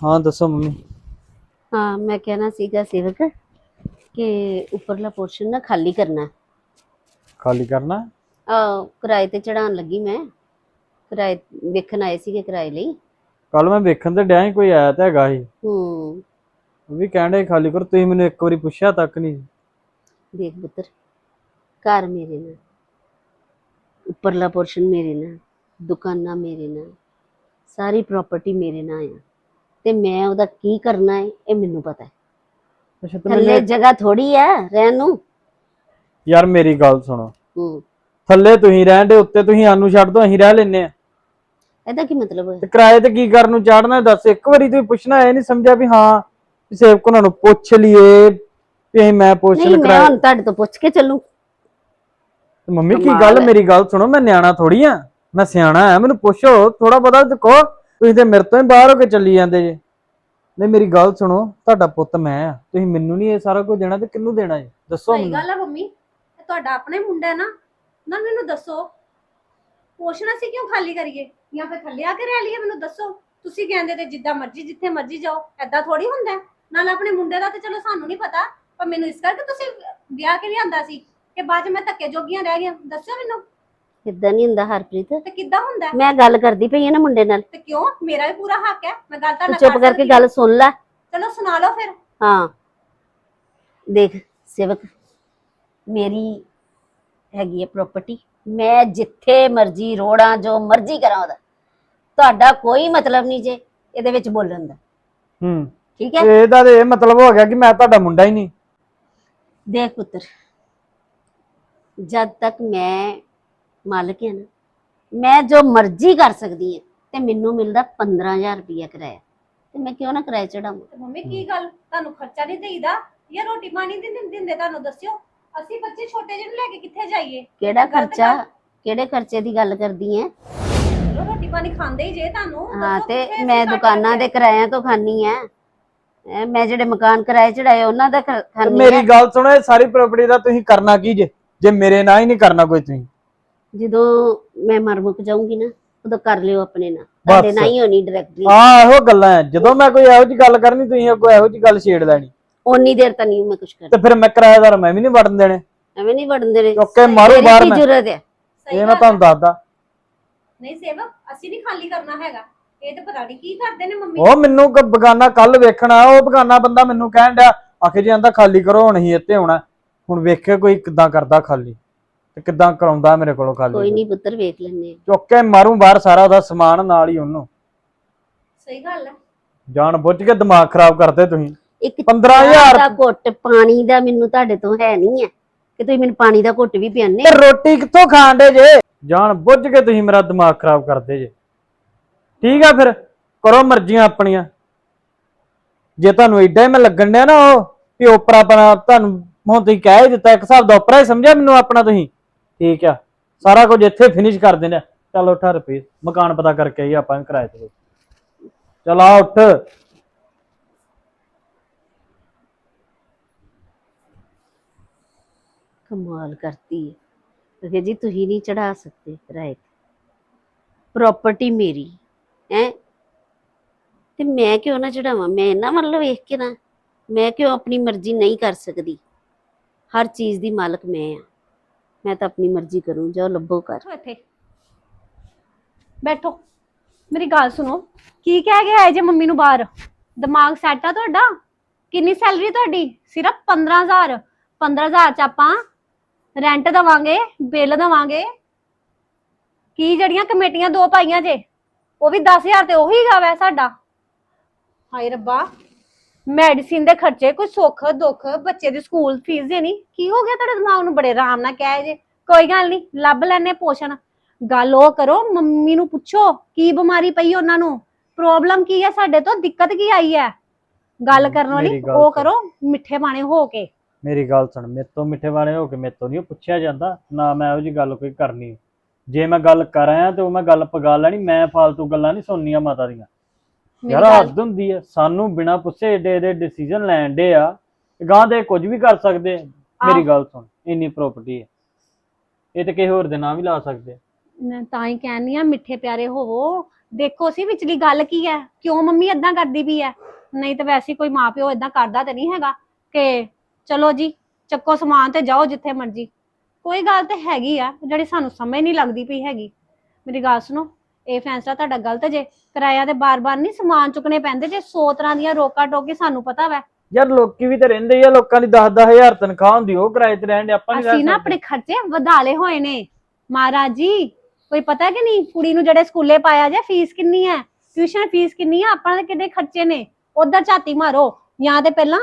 ਹਾਂ ਦੱਸੋ ਮੰਮੀ। ਹਾਂ ਮੈਂ ਕਹਿਣਾ ਸੀਗਾ ਸੇਵਕ ਕਿ ਉੱਪਰਲਾ ਪੋਰਸ਼ਨ ਨਾ ਖਾਲੀ ਕਰਨਾ। ਖਾਲੀ ਕਰਨਾ? ਆ ਕਿਰਾਏ ਤੇ ਚੜਾਉਣ ਲੱਗੀ ਮੈਂ। ਕਿਰਾਏ ਵੇਖਣ ਆਏ ਸੀਗੇ ਕਿਰਾਏ ਲਈ। ਕੱਲ ਮੈਂ ਵੇਖਣ ਤੇ ਡਿਆ ਸੀ ਕੋਈ ਆਇਆ ਤਾਂ ਹੈਗਾ ਸੀ। ਹੂੰ। ਉਹ ਵੀ ਕਹਿੰਦੇ ਖਾਲੀ ਕਰ ਤੁਸੀਂ ਮੈਨੂੰ ਇੱਕ ਵਾਰੀ ਪੁੱਛਿਆ ਤੱਕ ਨਹੀਂ। ਦੇਖ ਪੁੱਤਰ ਘਰ ਮੇਰੇ ਨਾਲ ਉੱਪਰਲਾ ਪੋਰਸ਼ਨ ਮੇਰੇ ਨਾਲ ਦੁਕਾਨਾਂ ਮੇਰੇ ਨਾਲ ਸਾਰੀ ਪ੍ਰਾਪਰਟੀ ਮੇਰੇ ਨਾਲ ਆ। ਤੇ ਮੈਂ ਉਹਦਾ ਕੀ ਕਰਨਾ ਹੈ ਇਹ ਮੈਨੂੰ ਪਤਾ ਹੈ ਅੱਛਾ ਤੇ ਥੱਲੇ ਮੈਨੂੰ ਜਗ੍ਹਾ ਥੋੜੀ ਹੈ ਰਹਿਣ ਨੂੰ। ਯਾਰ ਮੇਰੀ ਗੱਲ ਸੁਣੋ। ਹੂੰ। ਥੱਲੇ ਤੁਸੀਂ ਰਹਿਣ ਦੇ ਉੱਤੇ ਤੁਸੀਂ ਸਾਨੂੰ ਛੱਡ ਦੋ ਅਸੀਂ ਰਹਿ ਲੈਨੇ ਆ ਇਹਦਾ ਕੀ ਮਤਲਬ ਹੈ ਤੇ ਕਿਰਾਏ ਤੇ ਕੀ ਕਰਨ ਨੂੰ ਚਾੜਨਾ ਦੱਸ। ਇੱਕ ਵਾਰੀ ਤੁਸੀਂ ਪੁੱਛਣਾ ਇਹ ਨਹੀਂ ਸਮਝਿਆ ਵੀ ਹਾਂ ਵੀ ਸੇਵਕ ਉਹਨਾਂ ਨੂੰ ਪੁੱਛ ਲਈਏ ਵੀ ਅਸੀਂ ਮੈਂ ਪੁੱਛ ਨਹੀਂ ਲ ਮੈਂ ਹੁਣ ਤੁਹਾਡੇ ਤੋਂ ਪੁੱਛ ਕੇ ਚੱਲੂ। ਮੰਮੀ ਕੀ ਕਮਾਲ ਗੱਲ? ਹੈ। ਮੇਰੀ ਗੱਲ ਸੁਣੋ ਮੈਂ ਨਿਆਣਾ ਥੋੜੀ ਆ। ਮੈਂ ਸਿਆਣਾ ਆ ਮੈਨੂੰ ਪੁੱਛੋ ਥੋੜਾ ਬਹੁਤਾ ਤੇ ਕਹੋ ਤੁਸੀਂ ਤੇ ਮੇਰੇ ਤੋਂ ਹੀ ਬਾਹਰ ਹੋ ਕੇ ਚੱਲੀ ਜਾਂਦੇ ਜੇ। ਨਹੀਂ ਮੇਰੀ ਗੱਲ ਸੁਣੋ ਤੁਹਾਡਾ ਪੁੱਤ ਮੈਂ ਆ। ਤੁਸੀਂ ਮੈਨੂੰ ਨਹੀਂ ਇਹ ਸਾਰਾ ਕੁਝ ਦੇਣਾ ਤੇ ਕਿਹਨੂੰ ਦੇਣਾ ਜੀ? ਦੱਸੋ ਸਹੀ ਮੈਨੂੰ। ਗੱਲ ਆ ਮੰਮੀ। ਇਹ ਤੁਹਾਡਾ ਆਪਣਾ ਹੀ ਮੁੰਡਾ ਹੈ ਨਾ। ਨਾ ਮੈਨੂੰ ਦੱਸੋ। ਪੋਸ਼ਣਾ ਸੀ ਕਿਉਂ ਖਾਲੀ ਕਰੀਏ? ਜਾਂ ਫਿਰ ਥੱਲੇ ਆ ਕੇ ਰਹਿ ਲਈਏ ਮੈਨੂੰ ਦੱਸੋ। ਤੁਸੀਂ ਕਹਿੰਦੇ ਤੇ ਜਿੱਦਾਂ ਮਰਜ਼ੀ ਜਿੱਥੇ ਮਰਜ਼ੀ ਜਾਓ। ਐਦਾਂ ਥੋੜੀ ਹੁੰਦਾ ਹੈ। ਨਾਲ ਆਪਣੇ ਮੁੰਡੇ ਦਾ ਤੇ ਚਲੋ ਸਾਨੂੰ ਨਹੀਂ ਪਤਾ ਪਰ ਮੈਨੂੰ ਇਸ ਕਰਕੇ ਤੁਸੀਂ ਵਿਆਹ ਕੇ ਲਿਆਂਦਾ ਸੀ ਕਿ ਬਾਅਦ ਚ ਮੈਂ ਧੱਕੇ ਜੋਗੀਆਂ ਰਹਿ ਗਿਆ ਦੱਸੋ ਮੈਨੂੰ। ਇਦਾਂ ਨਹੀਂ ਹੁੰਦਾ ਹਰਪ੍ਰੀਤ? ਤੇ ਕਿੱਦਾਂ ਹੁੰਦਾ? ਹੈ? ਮੈਂ ਗੱਲ ਕਰਦੀ ਪਈ ਆ ਨਾ ਮੁੰਡੇ ਨਾਲ। ਤੇ ਕਿਉਂ? ਮੇਰਾ ਵੀ ਪੂਰਾ ਹੱਕ ਹੈ। ਮੈਂ ਗੱਲ ਤਾਂ ਤੂੰ ਚੁੱਪ ਕਰਕੇ ਗੱਲ ਸੁਣ ਲੈ। ਚਲੋ ਸੁਣਾ ਲਓ ਫਿਰ। ਹਾਂ। ਦੇਖ ਸੇਵਕ ਮੇਰੀ ਹੈਗੀ ਹੈ ਪ੍ਰਾਪਰਟੀ ਮੈਂ ਜਿੱਥੇ ਮਰਜ਼ੀ ਰੋੜਾਂ ਜੋ ਮਰਜ਼ੀ ਕਰਾਂ ਉਹਦਾ। ਤੁਹਾਡਾ ਕੋਈ ਮਤਲਬ ਨਹੀਂ ਜੇ ਇਹਦੇ ਵਿੱਚ ਬੋਲਣ ਦਾ। ਹੂੰ। ਠੀਕ ਹੈ? ਤੇ ਇਹਦਾ ਤੇ ਇਹ ਮਤਲਬ ਹੋ ਗਿਆ ਕਿ ਮੈਂ ਤੁਹਾਡਾ ਮੁੰਡਾ ਹੀ ਨਹੀਂ। ਦੇਖ ਪੁੱਤਰ ਜਦ ਤੱਕ ਮੈਂ ਮਾਲਕ ਹਾਂ ਨਾ ਮੈਂ ਜੋ ਮਰਜ਼ੀ ਕਰ ਸਕਦੀ ਹਾਂ ਤੇ ਮੈਨੂੰ ਮਿਲਦਾ 15000 ਰੁਪਇਆ ਕਿਰਾਇਆ। ਤੇ ਮੈਂ ਕਿਉਂ ਨਾ ਕਿਰਾਇਆ ਚੜਾਵਾਂ ਤੇ ਮੰਮੀ ਕੀ ਗੱਲ? ਤੁਹਾਨੂੰ ਖਰਚਾ ਨਹੀਂ ਦੇਈਦਾ? ਜਾਂ ਰੋਟੀ ਪਾਣੀ ਨਹੀਂ ਦਿੰਦੇ ਦਿੰਦੇ ਤੁਹਾਨੂੰ ਦੱਸਿਓ? ਅਸੀਂ ਬੱਚੇ ਛੋਟੇ ਜਿਹੇ ਨੂੰ ਲੈ ਕੇ ਕਿੱਥੇ ਜਾਈਏ? ਕਿਹੜਾ ਗਲਤ ਗੱਲ। ਖਰਚਾ ਕਿਹੜੇ ਖਰਚੇ ਦੀ ਗੱਲ ਕਰਦੀ ਹੈ ਚਲੋ ਰੋਟੀ ਪਾਣੀ ਖਾਂਦੇ ਹੀ ਜੇ ਤੁਹਾਨੂੰ। ਹਾਂ ਦੱਸੋ ਤੇ ਕਿੱਥੇ ਮੈਂ ਘੱਟ ਦੁਕਾਨਾਂ ਦੇ? ਕਿਰਾਇਆਂ ਤੋਂ ਖਾਨੀ ਆ ਐ ਮੈਂ ਜਿਹੜੇ ਮਕਾਨ ਕਿਰਾਏ ਚੜਾਏ ਉਹਨਾਂ ਦਾ ਖ- ਤੇ ਖਾਨੀ ਮੇਰੀ ਗੱਲ ਸੁਣੋ ਇਹ ਸਾਰੀ ਪ੍ਰਾਪਰਟੀ ਦਾ ਤੁਸੀਂ ਕਰਨਾ ਕੀ ਜੇ? ਜੇ ਮੇਰੇ ਨਾਲ ਹੀ ਨਹੀਂ ਕਰਨਾ ਕੋਈ ਤੁਸੀਂ। ਜਦੋਂ ਮੈਂ ਮਰ ਮੁੱਕ ਜਾਊਂਗੀ ਨਾ ਉਦੋਂ ਕਰ ਲਿਓ ਆਪਣੇ ਨਾਲ। ਤੁਹਾਡੇ ਬਸ। ਨਾਲ ਹੀ ਹੋਣੀ ਡਾਇਰੈਕਟਲੀ ਆਹ ਇਹੋ ਗੱਲਾਂ ਹੈ ਜਦੋਂ ਮੈਂ ਕੋਈ ਇਹੋ ਜੀ ਗੱਲ ਕਰਨੀ ਤੁਸੀਂ ਅੱਗੋਂ ਇਹੋ ਜੀ ਗੱਲ ਛੇੜ ਲੈਣੀ। ਓਨੀ ਦੇਰ ਤਾਂ ਨਹੀਂ ਮੈਂ ਕੁਝ ਕਰਦੀ ਤੇ ਫਿਰ ਮੈਂ ਕਿਰਾਏਦਾਰ ਮੈਂ ਵੀ ਨਹੀਂ ਵੜਨ ਦੇਣੇ। ਐਵੇਂ ਨਹੀਂ ਵੜਨ ਦੇਣੇ। ਓਕੇ ਮਾਰੂ ਬਾਹਰ ਕੀ ਮੈਂ। ਜ਼ਰੂਰਤ ਹੈ ਇਹ ਮੈਂ ਤੁਹਾਨੂੰ ਦੱਸਦਾ। ਨਹੀਂ ਸੇਵਕ ਅਸੀਂ ਨਹੀਂ ਖਾਲੀ ਕਰਨਾ ਹੈਗਾ। ਇਹ ਤੇ ਪਤਾ ਨਹੀਂ ਕੀ ਕਰਦੇ ਨੇ ਮੰਮੀ। ਉਹ ਮੈਨੂੰ ਕ ਬਗਾਨਾ ਕੱਲ ਵੇਖਣਾ ਉਹ ਬਗਾਨਾ ਬੰਦਾ ਮੈਨੂੰ ਕਹਿਣ ਡਿਆ ਆਖੇ ਜੀ ਆਂਦਾ ਖਾਲੀ ਕਰੋ ਹੁਣ ਹੀ ਇੱਥੇ ਹੋਣਾ ਹੁਣ ਵੇਖੇ ਕੋਈ ਕਿੱਦਾਂ ਕਰਦਾ ਖਾਲੀ। ਤੇ ਕਿੱਦਾਂ ਕਰਾਉਂਦਾ ਮੇਰੇ ਕੋਲੋਂ ਕੋਈ ਖਾਲੀ ਨਹੀਂ ਪੁੱਤਰ ਵੇਖ ਲੈਂਦੇ ਆ। ਚੁੱਕ ਕੇ ਮਾਰੂ ਬਾਹਰ ਸਾਰਾ ਉਹਦਾ ਸਮਾਨ ਨਾਲ ਹੀ ਉਹਨੂੰ। ਸਹੀ ਗੱਲ ਹੈ ਜਾਣ ਬੁੱਝ ਕੇ ਦਿਮਾਗ ਖਰਾਬ ਕਰਦੇ ਤੁਸੀਂ। ਇੱਕ 15000 ਚਾਹ ਦਾ ਘੁੱਟ ਪਾਣੀ ਦਾ ਮੈਨੂੰ ਤੁਹਾਡੇ ਤੋਂ ਹੈ ਨਹੀਂ ਹੈ ਕਿ ਤੁਸੀਂ ਮੈਨੂੰ ਪਾਣੀ ਦਾ ਘੁੱਟ ਵੀ ਪਿਆਨੇ ਤੇ ਰੋਟੀ ਕਿੱਥੋਂ ਖਾਣ ਦੇ ਜੇ? ਜਾਣ ਬੁੱਝ ਕੇ ਤੁਸੀਂ ਮੇਰਾ ਦਿਮਾਗ ਖਰਾਬ ਕਰਦੇ ਜੇ। ਠੀਕ ਆ ਫਿਰ ਕਰੋ ਮਰਜ਼ੀਆਂ ਆਪਣੀਆਂ। ਜੇ ਤੁਹਾਨੂੰ ਏਡਾ ਹੀ ਮੈਂ ਲੱਗਣ ਡਿਆ ਨਾ ਉਹ ਵੀ ਓਪਰਾ ਆਪਣਾ ਤੁਹਾਨੂੰ ਹੁਣ ਤੁਸੀਂ ਕਹਿ ਹੀ ਦਿੱਤਾ ਇੱਕ ਹਿਸਾਬ ਦਾ ਓਪਰਾ ਹੀ ਸਮਝਿਆ ਮੈਨੂੰ ਆਪਣਾ ਤੁਸੀਂ। ਠੀਕ ਆ। ਸਾਰਾ ਕੁਝ ਇੱਥੇ ਫਿਨਿਸ਼ ਕਰ ਦੇਣਾ ਚਲੋ 8 ਰੁਪਏ ਮਕਾਨ ਪਤਾ ਕਰਕੇ ਆਈ ਆਪਾਂ ਕਿਰਾਏ ਤੇ। ਚਲ ਆ ਉੱਠ। ਕਮਾਲ ਕਰਤੀ ਹੈ ਕਿ ਜੀ, ਤੁਸੀਂ ਨਹੀਂ ਚੜਾ ਸਕਦੇ ਕਿਰਾਏ ਤੇ। ਪ੍ਰਾਪਰਟੀ ਮੇਰੀ, ਹੈ? ਤੇ ਮੈਂ ਕਿਉਂ ਨਾ ਚੜਾਵਾਂ ਮੈਂ ਨਾ ਵੱਲ ਵੇਖ ਕੇ ਨਾ, ਮੈਂ ਕਿਉਂ ਆਪਣੀ ਮਰਜ਼ੀ ਨਹੀਂ ਕਰ ਸਕਦੀ? ਹਰ ਚੀਜ਼ ਦੀ ਮਾਲਕ ਮੈਂ ਆ। ਮੈਂ ਤਾਂ ਆਪਣੀ ਮਰਜ਼ੀ ਕਰੂੰ ਜੋ ਲੱਭੋ ਕਰ ਬੈਠੋ ਇੱਥੇ। ਬੈਠੋ। ਮੇਰੀ ਗੱਲ ਸੁਣੋ, ਕੀ ਕਹਿ ਕੇ ਆਏ ਜੇ ਮੰਮੀ ਨੂੰ ਬਾਹਰ? ਦਿਮਾਗ ਸੈੱਟ ਆ ਤੁਹਾਡਾ? ਕਿੰਨੀ ਸੈਲਰੀ ਤੁਹਾਡੀ? ਸਿਰਫ 15000 15000 ਚ ਆਪਾਂ ਰੈਂਟ ਦਵਾਂਗੇ ਬਿੱਲ ਦਵਾਂਗੇ। ਕੀ ਜਿਹੜੀਆਂ ਕਮੇਟੀਆਂ ਦੋ ਪਾਈਆਂ ਜੇ, ਉਹ ਵੀ 10000 ਤੇ ਉਹੀ ਗਾਵਾ ਸਾਡਾ। ਹਾਏ ਰੱਬਾ। ਮੈਡੀਸਿਨ ਦੇ ਖਰਚੇ ਕੋਈ ਸੁੱਖ ਦੁੱਖ ਬੱਚੇ ਦੀ ਸਕੂਲ ਫੀਸ ਦੇਣੀ ਕੀ ਹੋ ਗਿਆ ਤੁਹਾਡੇ ਦਿਮਾਗ ਨੂੰ? ਬੜੇ ਆਰਾਮ ਨਾਲ ਕਹਿ ਜੇ। ਕੋਈ ਗੱਲ ਨਹੀਂ ਲੱਭ ਲੈਨੇ ਪੋਸ਼ਣ। ਗੱਲ ਉਹ ਕਰੋ ਮੰਮੀ ਨੂੰ ਪੁੱਛੋ ਕੀ ਬਿਮਾਰੀ ਪਈ ਉਹਨਾਂ ਨੂੰ? ਪ੍ਰੋਬਲਮ ਕੀ ਹੈ ਸਾਡੇ ਤੋਂ? ਦਿੱਕਤ ਕੀ ਆਈ ਹੈ? ਗੱਲ ਕਰਨ ਵਾਲੀ ਮੇਰੀ ਗੱਲ ਉਹ ਸੁਣ। ਕਰੋ ਮਿੱਠੇ ਬਾਣੇ ਹੋ ਕੇ। ਮੇਰੀ ਗੱਲ ਸੁਣ ਮੇਰੇ ਤੋਂ ਮਿੱਠੇ ਵਾਲੇ ਹੋ ਕੇ ਮੇਰੇ ਤੋਂ ਨਹੀਂ ਪੁੱਛਿਆ ਜਾਂਦਾ ਨਾ ਮੈਂ ਇਹੋ ਜੀ ਗੱਲ ਕੋਈ ਕਰਨੀ। ਜੇ ਮੈਂ ਗੱਲ ਕਰ ਆਇਆ ਤੇ ਉਹ ਮੈਂ ਗੱਲ ਪਗਾ ਲੈਣੀ ਮੈਂ ਫालतू ਗੱਲਾਂ ਨਹੀਂ ਸੁਣਨੀਆਂ ਮਾਤਾ ਦੀਆਂ। ਯਾਰ ਹੱਦ ਹੁੰਦੀ ਹੈ ਸਾਨੂੰ ਬਿਨਾ ਪੁੱਛੇ ਏਡੇ ਏਡੇ ਡਿਸੀਜਨ ਲੈਣ ਦੇ ਆ ਗਾਂ ਦੇ ਕੁਝ ਵੀ ਕਰ ਸਕਦੇ। ਮੇਰੀ ਗੱਲ ਸੁਣ ਇੰਨੀ ਪ੍ਰਾਪਰਟੀ ਹੈ ਇਹ ਤੇ ਕਿਸੇ ਹੋਰ ਦੇ ਨਾਂ ਵੀ ਲਾ ਸਕਦੇ। ਮੈਂ ਤਾਂ ਹੀ ਕਹਿੰਨੀ ਆ ਮਿੱਠੇ ਪਿਆਰੇ ਹੋਵੋ ਦੇਖੋ ਸੀ ਵਿਚਲੀ ਗੱਲ ਕੀ ਹੈ ਕਿਉਂ ਮੰਮੀ ਏਦਾਂ ਕਰਦੀ ਵੀ ਹੈ ਨਹੀਂ ਤਾਂ ਵੈਸੇ ਕੋਈ ਮਾਪਿਓ ਏਦਾਂ ਕਰਦਾ ਤੇ ਨਹੀਂ ਹੈਗਾ। ਕਿ ਚਲੋ ਜੀ ਚੱਕੋ ਸਮਾਨ ਤੇ ਜਾਓ ਜਿੱਥੇ ਮਰਜ਼ੀ। ਕੋਈ ਗੱਲ ਤੇ ਹੈਗੀ ਆ ਜਿਹੜੀ ਸਾਨੂੰ ਸਮਝ ਨਹੀਂ ਲੱਗਦੀ ਪਈ ਹੈਗੀ। ਮੇਰੀ ਗੱਲ ਸੁਣੋ ਇਹ ਫੈਸਲਾ ਤੁਹਾਡਾ ਗਲਤ ਜੇ। ਕਿਰਾਇਆ ਤੇ ਬਾਰ-ਬਾਰ ਨਹੀਂ ਸਮਾਨ ਚੁੱਕਣੇ ਪੈਂਦੇ ਜੇ 100 ਤਰ੍ਹਾਂ ਦੀਆਂ ਰੋਕਾ ਟੋਕੀ ਸਾਨੂੰ ਪਤਾ ਵੈ। ਯਾਰ ਲੋਕੀ ਵੀ ਤੇ ਰਹਿੰਦੇ ਹੀ ਆ ਲੋਕਾਂ ਦੀ 10 ਹਜ਼ਾਰ ਤਨਖਾਹ ਹੁੰਦੀ ਉਹ ਕਿਰਾਏ ਤੇ ਰਹਿਣ ਦੇ ਆਪਾਂ ਨਹੀਂ ਅਸੀਂ ਨਾ ਆਪਣੇ ਖਰਚੇ ਵਧਾਲੇ ਹੋਏ ਨੇ। ਮਹਾਰਾਜ ਜੀ ਕੋਈ ਪਤਾ ਕਿ ਨਹੀਂ ਕੁੜੀ ਨੂੰ ਜਿਹੜੇ ਸਕੂਲੇ ਪਾਇਆ ਜਾਂ ਫੀਸ ਕਿੰਨੀ ਹੈ ਟਿਊਸ਼ਨ ਫੀਸ ਕਿੰਨੀ ਆ? ਆਪਾਂ ਦੇ ਕਿੰਨੇ ਖਰਚੇ ਨੇ? ਉਧਰ ਝਾਤੀ ਮਾਰੋ। ਜਾਂ ਤੇ ਪਹਿਲਾਂ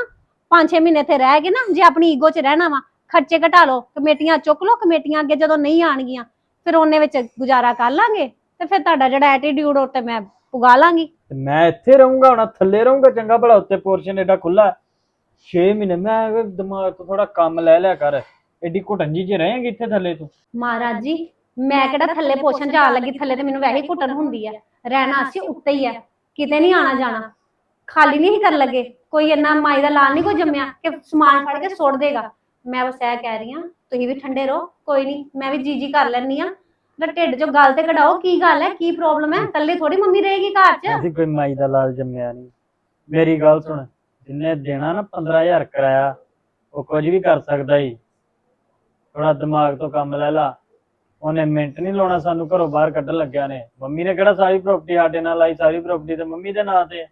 5-6 ਮਹੀਨੇ ਤੇ ਰਹਿ ਕੇ ਨਾ ਜੇ ਆਪਣੀ ਈਗੋ 'ਚ ਰਹਿਣਾ ਵਾ ਖਰਚੇ ਘਟਾ ਲਓ ਕਮੇਟੀਆਂ ਚੁੱਕ ਲਓ ਕਮੇਟੀਆਂ ਅੱਗੇ ਜਦੋਂ ਨਹੀਂ ਆਣਗੀਆਂ ਫਿਰ ਉਹਨੇ ਵਿੱਚ ਗੁਜ਼ਾਰਾ ਕਰ ਲਾਂਗੇ। ਤੇ ਫਿਰ ਤੁਹਾਡਾ ਜਿਹੜਾ ਐਟੀਟਿਊਡ ਉਹ ਤੇ ਮੈਂ ਪੁਗਾ ਲਾਂਗੀ। ਤੇ ਮੈਂ ਇੱਥੇ ਰਹੂੰਗਾ ਹੁਣ ਥੱਲੇ ਰਹੂੰਗਾ ਚੰਗਾ ਭਲਾ ਉੱਤੇ ਪੋਰਸ਼ਨ ਐਡਾ ਖੁੱਲਾ 6 ਮਹੀਨੇ ਮੈਂ ਕਿਹਾ ਦਿਮਾਗ ਤੋਂ ਥੋੜਾ ਕੰਮ ਲੈ ਲਿਆ ਕਰ। ਐਡੀ ਘੁਟੰਜੀ ਚ ਰਹੇਂਗੀ ਇੱਥੇ ਥੱਲੇ ਤੂੰ? ਮਹਾਰਾਜ ਜੀ ਮੈਂ ਕਿਹੜਾ ਥੱਲੇ ਪੋਸ਼ਣ ਜਾਣ ਲੱਗੀ ਥੱਲੇ ਤੇ ਮੈਨੂੰ ਵੈਸੇ ਹੀ ਘੁੱਟਣ ਹੁੰਦੀ ਹੈ ਰਹਿਣਾ ਅਸੀਂ ਉੱਤੇ ਹੀ ਹੈ ਕਿਤੇ ਨਹੀਂ ਆਣਾ ਜਾਣਾ। ਖਾਲੀ ਨਹੀਂ ਕਰਨ ਲੱਗੇ। ਕੋਈ ਇੰਨਾ ਮਾਈ ਦਾ ਲਾਲ ਨਹੀਂ ਕੋਈ ਜੰਮਿਆ ਕਿ ਸਮਾਨ ਫੜ ਕੇ ਸੁੱਟ ਦੇਗਾ। ਮੈਂ ਬਸ ਇਹ ਕਹਿ ਰਹੀ ਹਾਂ ਤੁਸੀਂ ਵੀ ਠੰਡੇ ਰਹੋ ਕੋਈ ਨਹੀਂ ਮੈਂ ਵੀ ਜੀ ਜੀ ਕਰ ਲੈਣੀ ਆ ਨਾ ਢਿੱਡ ਚੋਂ ਗੱਲ ਤੇ ਕਢਾਓ ਕੀ ਗੱਲ ਹੈ? ਕੀ ਪ੍ਰੋਬਲਮ ਹੈ? ਇਕੱਲੇ ਥੋੜੀ ਮੰਮੀ ਰਹੇਗੀ ਘਰ 'ਚ? ਅਸੀਂ ਕੋਈ ਮਾਈ ਦਾ ਲਾਲ ਜੰਮਿਆ ਨਹੀਂ। ਮੇਰੀ ਗੱਲ ਸੁਣ ਜਿੰਨੇ ਦੇਣਾ ਨਾ 15000 ਕਰਾਇਆ ਉਹ ਕੁਝ ਵੀ ਕਰ ਸਕਦਾ ਹੀ ਥੋੜਾ ਦਿਮਾਗ ਤੋਂ ਕੰਮ ਲੈ ਲਾ। ਉਹਨੇ ਮਿੰਟ ਨਹੀਂ ਲਾਉਣਾ ਸਾਨੂੰ ਘਰੋਂ ਬਾਹਰ ਕੱਢਣ ਲੱਗਿਆ ਨੇ। ਮੰਮੀ ਨੇ ਕਿਹੜਾ ਸਾਰੀ ਪ੍ਰਾਪਰਟੀ ਸਾਡੇ ਨਾਲ ਲਾਈ ਸਾਰੀ ਪ੍ਰਾਪਰਟੀ ਤੇ ਮੰਮੀ ਦੇ ਨਾਂ ਤੇ? ਹੈ।